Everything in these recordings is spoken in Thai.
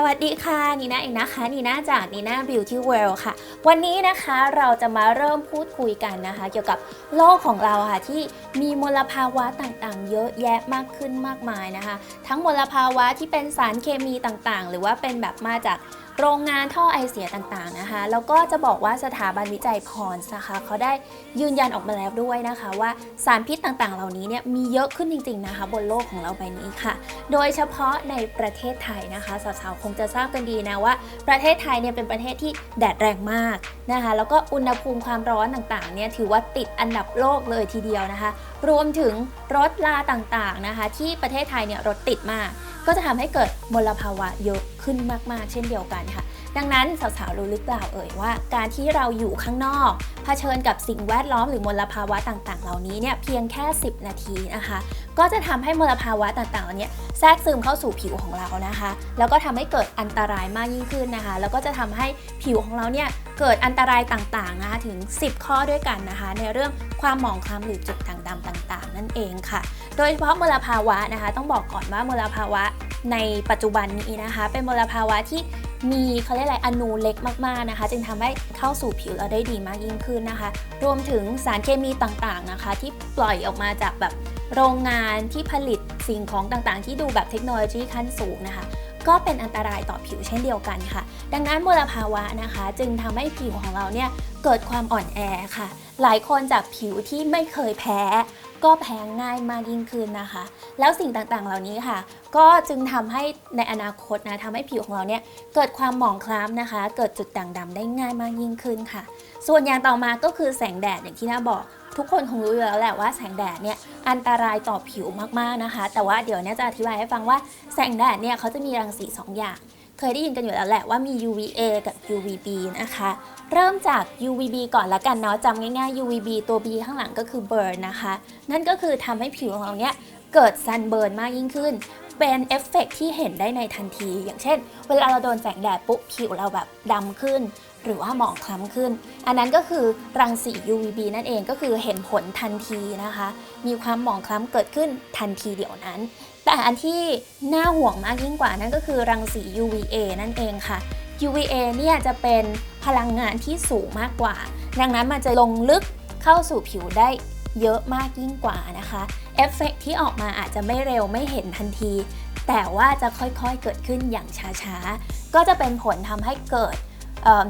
สวัสดีค่ะนีน่าเองนะคะนีน่าจากนีน่าบิวตี้เวิลด์ค่ะ วันนี้นะคะเราจะมาเริ่มพูดคุยกันนะคะ เกี่ยวกับโลกของเราค่ะที่ มีมลภาวะต่างๆ เยอะแยะมากขึ้นมากมายนะคะ ทั้งมลภาวะที่เป็นสารเคมีต่างๆ หรือว่าเป็นแบบมาจากโรงงานท่อไอเสียต่างๆนะคะ แล้วก็จะบอกว่าสถาบันวิจัยพรส์นะคะเขาได้ยืนยันออกมาแล้วด้วยนะคะ ว่าสารพิษต่างๆ เหล่านี้เนี่ยมีเยอะขึ้นจริง ๆนะคะ บนโลกของเราใบนี้ค่ะ โดยเฉพาะในประเทศไทยนะคะสาวๆคงจะทราบกันดีนะว่า ประเทศไทยเนี่ยเป็นประเทศที่แดดแรงมากนะคะ แล้วก็อุณหภูมิความร้อนต่างๆเนี่ยถือว่าติดอันดับโลกเลยทีเดียวนะคะรวมถึงรถลาต่างๆนะคะ ที่ประเทศไทยเนี่ยรถติดมาก ก็จะทำให้เกิดมลภาวะเยอะขึ้นมากๆ เช่นเดียวกันค่ะ ดังนั้นสาวๆรู้หรือเปล่าเอ่ยว่า การที่เราอยู่ข้างนอกเผชิญกับสิ่งแวดล้อมหรือมลภาวะต่างๆ เหล่านี้เนี่ยเพียงแค่ 10 นาทีนะคะ ก็จะทำให้มลภาวะต่างๆเหล่านี้แทรกซึมเข้าสู่ผิวของเรานะคะ แล้วก็ทำให้เกิดอันตรายมากยิ่งขึ้นนะคะ แล้วก็จะทำให้ผิวของเราเนี่ยเกิดอันตรายต่างๆนะคะถึง 10 ข้อด้วยกันนะคะ ในเรื่องความหมองคล้ำหรือจุดด่างดำต่าง ๆ นั่นเองค่ะ โดยเฉพาะมลภาวะนะคะ ต้องบอกก่อนว่ามลภาวะในปัจจุบันนี้นะคะ เป็นมลภาวะที่ มีเขาเรียกอะไรอนูเล็กมากๆนะคะ จึงทำให้เข้าสู่ผิวเราได้ดีมากยิ่งขึ้นนะคะ รวมถึงสารเคมีต่างๆนะคะ ที่ปล่อยออกมาจากแบบโรงงานที่ผลิตสิ่งของต่างๆ ที่ดูแบบเทคโนโลยีขั้นสูงนะคะ ก็เป็นอันตรายต่อผิวเช่นเดียวกันค่ะ ดังนั้นมลภาวะนะคะ จึงทำให้ผิวของเราเนี่ยเกิดความอ่อนแอค่ะ หลายคนจากผิวที่ไม่เคยแพ้ ก็แพ้ง่ายมากยิ่งขึ้นนะคะ แล้วสิ่งต่างๆเหล่านี้ค่ะ ก็จึงทำให้ในอนาคตนะทำให้ผิวของเราเนี่ยเกิดความหมองคล้ำนะคะ เกิดจุดด่างดำได้ง่ายมากยิ่งขึ้นค่ะ ส่วนอย่างต่อมาก็คือแสงแดดอย่างที่น้าบอกทุกคนคงรู้อยู่แล้วแหละว่าแสงแดดเนี่ยอันตรายต่อผิวมากๆนะคะ แต่ว่าเดี๋ยวเนี่ยจะอธิบายให้ฟังว่าแสงแดดเนี่ยเขาจะมีรังสี2อย่าง เคยได้ยินกันอยู่แล้วแหละว่ามี UVA กับ UVB นะคะ เริ่มจาก UVB ก่อนละกันเนาะจำง่ายๆ UVB ตัว B ข้างหลังก็คือ burn นะคะ นั่นก็คือทำให้ผิวของเราเนี่ยเกิด sunburn มากยิ่งขึ้น เป็นเอฟเฟกต์ที่เห็นได้ในทันที อย่างเช่น เวลาเราโดนแสงแดดปุ๊บผิวเราแบบดำขึ้น หรือว่าหมองคล้ำขึ้น อันนั้นก็คือรังสี UVB นั่นเองก็คือเห็นผลทันทีนะคะ มีความหมองคล้ำเกิดขึ้นทันทีเดี๋ยวนั้น แต่อันที่น่าห่วงมากยิ่งกว่านั่นก็คือรังสี UVA นั่นเองค่ะ UVA เนี่ยจะเป็นพลังงานที่สูงมากกว่า ดังนั้นมันจะลงลึกเข้าสู่ผิวได้เยอะมากยิ่งกว่านะคะ เอฟเฟกต์ที่ออกมาอาจจะไม่เร็วไม่เห็นทันที แต่ว่าจะค่อยๆเกิดขึ้นอย่างช้าๆ ก็จะเป็นผลทำให้เกิด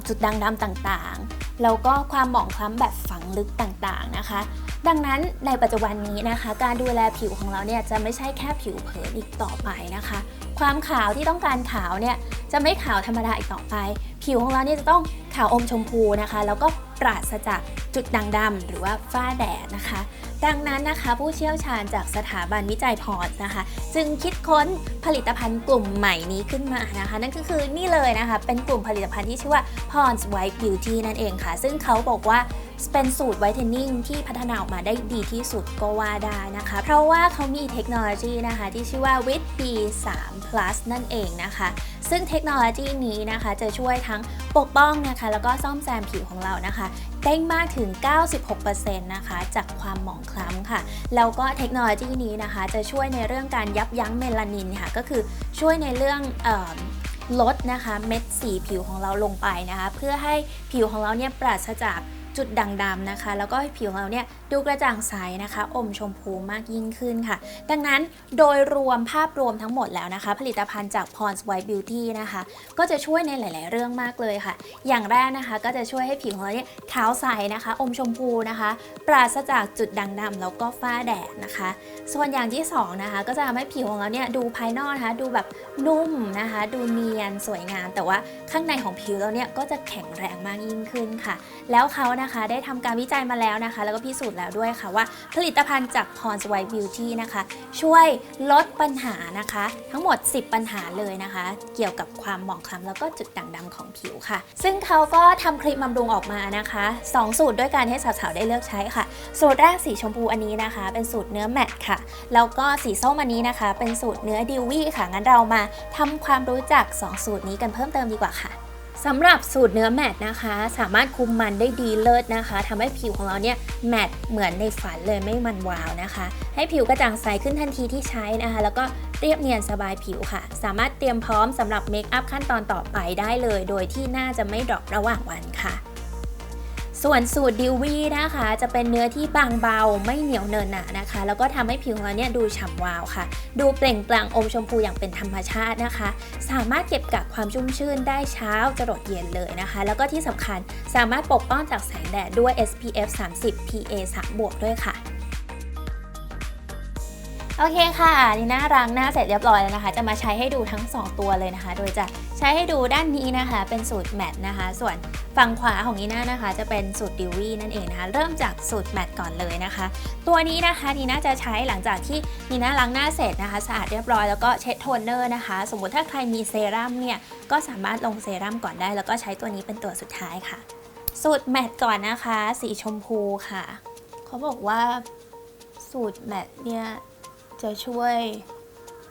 จุดด่างดำต่างๆ แล้วก็ความหมองคล้ำแบบฝังลึกต่างๆนะคะ ดังนั้นในปัจจุบันนี้นะคะ การดูแลผิวของเราเนี่ยจะไม่ใช่แค่ผิวเผินอีกต่อไปนะคะ ความขาวที่ต้องการขาวเนี่ยจะไม่ขาวธรรมดาอีกต่อไปผิวของเราเนี่ยจะต้องขาวอมชมพูนะคะ แล้วก็ปราศจากจุดด่างดำหรือว่าฝ้าแดดนะคะ ดังนั้นนะคะ ผู้เชี่ยวชาญจากสถาบันวิจัยพอร์ตนะคะ จึงคิดค้นผลิตภัณฑ์กลุ่มใหม่นี้ขึ้นมานะคะ นั่นก็คือนี่เลยนะคะ เป็นกลุ่มผลิตภัณฑ์ที่ชื่อว่า Pond's White Beauty นั่นเองค่ะ ซึ่งเขาบอกว่าเป็นสูตรไวท์เทนนิ่งที่พัฒนาออกมาได้ดีที่สุดก็ว่าได้นะคะ เพราะว่าเขามีเทคโนโลยีนะคะที่ชื่อว่า With B 3 Plus นั่นเองนะคะ ซึ่งเทคโนโลยีนี้นะคะจะช่วยทั้งปกป้องนะคะ แล้วก็ซ่อมแซมผิวของเรานะคะได้มากถึง 96%นะคะ จากความหมองคล้ำค่ะ แล้วก็เทคโนโลยีนี้นะคะ จะช่วยในเรื่องการยับยั้งเมลานินค่ะ ก็คือช่วยในเรื่องออลดนะคะเม็ดสีผิวของเราลงไปนะคะ เพื่อให้ผิวของเราเนี่ยปราศจาก จุดด่างดำนะคะ แล้วก็ให้ผิวของเราเนี่ยดูกระจ่างใสนะคะ อมชมพูมากยิ่งขึ้นค่ะ ดังนั้นโดยรวมภาพรวมทั้งหมดแล้วนะคะ ผลิตภัณฑ์จาก Pond's White Beauty นะคะ ก็จะช่วยในหลาย ๆ เรื่องมากเลยค่ะ อย่างแรกนะคะก็จะช่วยให้ผิวของเราเนี่ยขาวใสนะคะ อมชมพูนะคะ ปราศจากจุดด่างดำแล้วก็ฝ้าแดดนะคะ ส่วนอย่างที่สองนะคะก็จะทำให้ผิวของเราเนี่ยดูภายนอกนะคะ ดูแบบนุ่มนะคะ ดูเนียนสวยงาม แต่ว่าข้างในของผิวเราเนี่ยก็จะแข็งแรงมากยิ่งขึ้นค่ะ แล้วเขานะคะได้ทำการวิจัยมาแล้วนะคะ แล้วก็พิสูจน์แล้วด้วยค่ะว่า ผลิตภัณฑ์จาก Pond's White Beauty นะคะ ช่วยลดปัญหานะคะ ทั้งหมด 10 ปัญหาเลยนะคะ เกี่ยวกับความหมองคล้ำแล้วก็จุดด่างดำของผิวค่ะ ซึ่งเขาก็ทำครีมบำรุงออกมานะคะ 2 สูตรด้วยกันให้สาวๆได้เลือกใช้ค่ะ สูตรแรกสีชมพูอันนี้นะคะ เป็นสูตรเนื้อแมตต์ค่ะ แล้วก็สีส้มอันนี้นะคะ เป็นสูตรเนื้อดิววี่ค่ะงั้นเรามาทำความรู้จัก 2 สูตรนี้กันเพิ่มเติมดีกว่าค่ะ สำหรับสูตรเนื้อแมตต์นะคะ สามารถคุมมันได้ดีเลิศนะคะทำให้ผิวของเราเนี่ยแมตต์เหมือนในฝันเลยไม่มันวาวนะคะ ให้ผิวกระจ่างใสขึ้นทันทีที่ใช้นะคะ แล้วก็เรียบเนียนสบายผิวค่ะ สามารถเตรียมพร้อมสำหรับเมคอัพขั้นตอนต่อไปได้เลย โดยที่น่าจะไม่ดรอประหว่างวันค่ะ ส่วนสูตรดิววี่นะคะ จะเป็นเนื้อที่บางเบาไม่เหนียวเนินหนานะคะ แล้วก็ทำให้ผิวของเราเนี่ยดูฉ่ำวาวค่ะ ดูเปล่งปลั่งอมชมพูอย่างเป็นธรรมชาตินะคะ สามารถเก็บกักความชุ่มชื่นได้เช้าจรดเย็นเลยนะคะ แล้วก็ที่สำคัญสามารถปกป้องจากแสงแดดด้วย SPF 30 PA 3บวกด้วยค่ะโอเคค่ะนี่หน้าล้างหน้าเสร็จเรียบร้อยแล้วนะคะ จะมาใช้ให้ดูทั้ง 2 ตัวเลยนะคะ โดยจะใช้ให้ดูด้านนี้นะคะ เป็นสูตรแมตต์นะคะ ส่วน ฝั่งขวาของนีน่านะคะ จะเป็นสูตรดิวี่นั่นเองนะคะ เริ่มจากสูตรแมตต์ก่อนเลยนะคะ ตัวนี้นะคะนีน่าจะใช้หลังจากที่นีน่าล้างหน้าเสร็จนะคะสะอาดเรียบร้อยแล้วก็เช็ดโทนเนอร์นะคะ สมมติถ้าใครมีเซรั่มเนี่ยก็สามารถลงเซรั่มก่อนได้ แล้วก็ใช้ตัวนี้เป็นตัวสุดท้ายค่ะ สูตรแมตต์ก่อนนะคะ สีชมพูค่ะ เขาบอกว่าสูตรแมตต์เนี่ยจะช่วย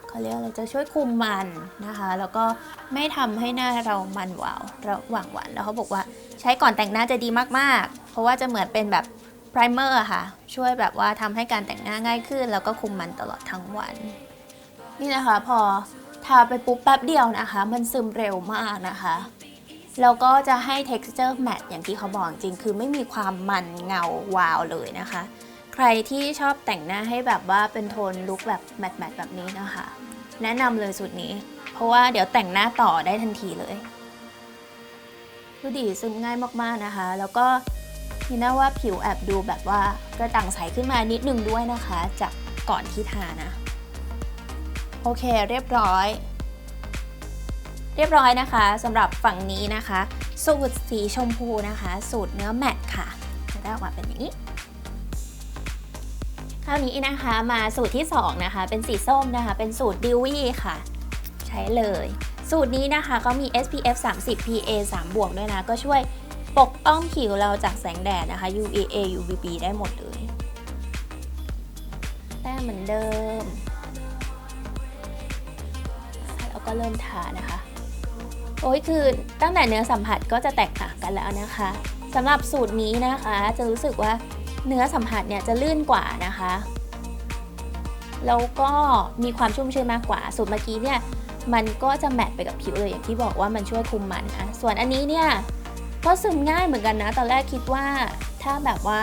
เขาเรียกอะไรจะช่วยคุมมันนะคะ แล้วก็ไม่ทำให้หน้าเรามันวาวระหว่างวันแล้วเขาบอกว่าใช้ก่อนแต่งหน้าจะดีมากๆ เพราะว่าจะเหมือนเป็นแบบไพรเมอร์ค่ะ ช่วยแบบว่าทำให้การแต่งหน้าง่ายขึ้น แล้วก็คุมมันตลอดทั้งวัน นี่นะคะพอทาไปปุ๊บแป๊บเดียวนะคะ มันซึมเร็วมากนะคะแล้วก็จะให้ texture matte อย่างที่เขาบอกจริง คือไม่มีความมันเงาวาวเลยนะคะ ใครที่ชอบแต่งหน้าให้แบบว่าเป็นโทนลุคแบบแมทแมทแบบนี้นะคะ แนะนำเลยสูตรนี้ เพราะว่าเดี๋ยวแต่งหน้าต่อได้ทันทีเลยดูดีซึมง่ายมากๆนะคะ แล้วก็นี่นะว่าผิวแอบดูแบบว่ากระจ่างใสขึ้นมานิดนึงด้วยนะคะ จากก่อนที่ทานะ โอเคเรียบร้อย เรียบร้อยนะคะสำหรับฝั่งนี้นะคะ สูตรสีชมพูนะคะ สูตรเนื้อแมตต์ค่ะจะได้ออกมาเป็นอย่างนี้ คราวนี้นะคะมาสูตรที่ 2 นะคะ เป็นสีส้มนะคะ เป็นสูตรดิวี่ค่ะ ใช้เลย สูตรนี้นะคะเขามี SPF 30 PA 3 บวกด้วยนะ ก็ช่วยปกป้องผิวเราจากแสงแดดนะคะ UVA UVB ได้หมดเลยแต้มเหมือนเดิม แล้วก็เริ่มทานะคะ โอ้ยคือตั้งแต่เนื้อสัมผัสก็จะแตกต่างกันแล้วนะคะสำหรับสูตรนี้นะคะ จะรู้สึกว่า เนื้อสัมผัสเนี่ยจะลื่นกว่านะคะ แล้วก็มีความชุ่มชื้นมากกว่าสูตรเมื่อกี้เนี่ยมันก็จะแมทไปกับผิวเลยอย่างที่บอกว่ามันช่วยคุมมันนะส่วนอันนี้เนี่ยก็ซึมง่ายเหมือนกันนะ ตอนแรกคิดว่าถ้าแบบว่า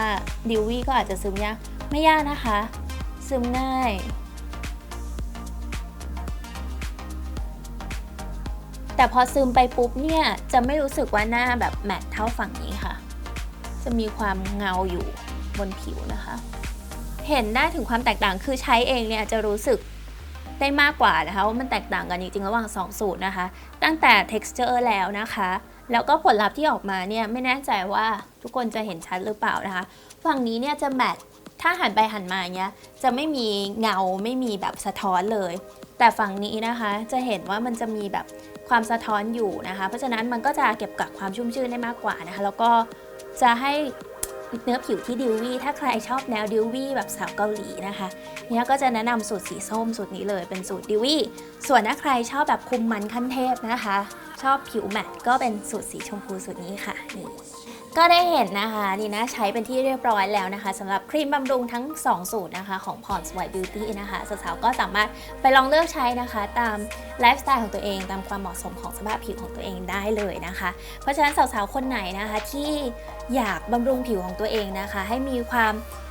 ดิววี่ก็อาจจะซึมยากไม่ยากนะคะ ซึมง่าย แต่พอซึมไปปุ๊บเนี่ยจะไม่รู้สึกว่าหน้าแบบแมทเท่าฝั่งนี้ค่ะ จะมีความเงาอยู่ บนผิวนะคะ เห็นได้ถึงความแตกต่างคือใช้เองเนี่ยจะรู้สึกได้มากกว่านะคะว่ามันแตกต่างกันจริงๆ ระหว่าง 2 สูตรนะคะ ตั้งแต่ texture แล้วนะคะ แล้วก็ผลลัพธ์ที่ออกมาเนี่ยไม่แน่ใจว่าทุกคนจะเห็นชัดหรือเปล่านะคะ ฝั่งนี้เนี่ยจะแมทถ้าหันไปหันมาเนี่ยจะไม่มีเงาไม่มีแบบสะท้อนเลย แต่ฝั่งนี้นะคะจะเห็นว่ามันจะมีแบบความสะท้อนอยู่นะคะ เพราะฉะนั้นมันก็จะเก็บกักความชุ่มชื่นได้มากกว่านะคะ แล้วก็จะให้ เนื้อผิวที่ดิววี่ถ้าใครชอบแนวดิววี่แบบสาวเกาหลีนะคะเนี่ยก็จะแนะนำสูตรสีส้มสูตรนี้เลยเป็นสูตรดิววี่ส่วนถ้าใครชอบแบบคุมมันขั้นเทพนะคะ ชอบผิวแมตต์ก็เป็นสูตรสีชมพูสูตรนี้ค่ะนี่ ก็ได้เห็นนะคะนี่นะใช้เป็นที่เรียบร้อยแล้วนะคะสำหรับครีมบำรุงทั้ง 2 สูตรนะคะของ Pond's White Beauty นะคะสาวๆก็สามารถไปลองเลือกใช้นะคะ ตามไลฟ์สไตล์ของตัวเอง ตามความเหมาะสมของสภาพผิวของตัวเองได้เลยนะคะ เพราะฉะนั้นสาวๆคนไหนนะคะที่อยากบำรุงผิวของตัวเองนะคะ ให้มีความเอิ่ม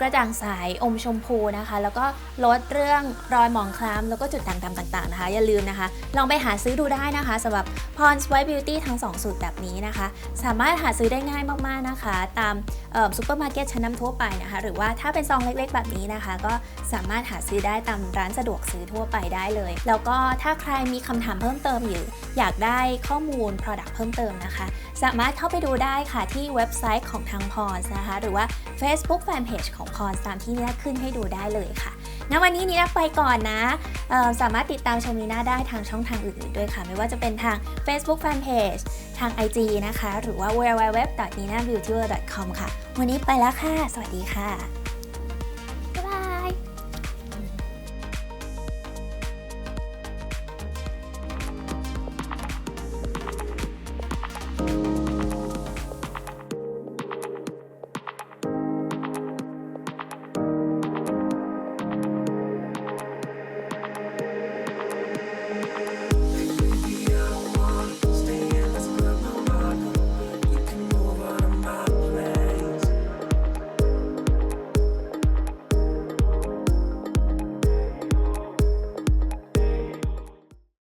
กระจ่างใสอมชมพูนะคะ แล้วก็ลดเรื่องรอยหมองคล้ำแล้วก็จุดด่างดำต่างๆนะคะ อย่าลืมนะคะ ลองไปหาซื้อดูได้นะคะสำหรับ Pond's White Beauty ทั้ง 2 สูตรแบบนี้นะคะ สามารถหาซื้อได้ง่ายมากๆนะคะ ตามซูเปอร์มาร์เก็ตชั้นนำทั่วไปนะคะ หรือว่าถ้าเป็นซองเล็กๆ แบบนี้นะคะ ก็สามารถหาซื้อได้ตามร้านสะดวกซื้อทั่วไปได้เลย แล้วก็ถ้าใครมีคำถามเพิ่มเติมอยู่อยากได้ข้อมูล Product เพิ่มเติมนะคะ สามารถเข้าไปดูได้ค่ะที่เว็บไซต์ของทาง Pond's นะคะ หรือว่า Facebook นเพจของพรตามที่นี่ขึ้นให้ดูได้เลยค่ะงั้นวันนี้นีน่าไปก่อนนะสามารถติดตามชมนีน่าได้ทางช่องทางอื่นๆด้วยค่ะ ไม่ว่าจะเป็นทาง Facebook Fanpage ทาง IG นะคะ หรือว่า www.ninabeauty.com ค่ะ วันนี้ไปแล้วค่ะ สวัสดีค่ะ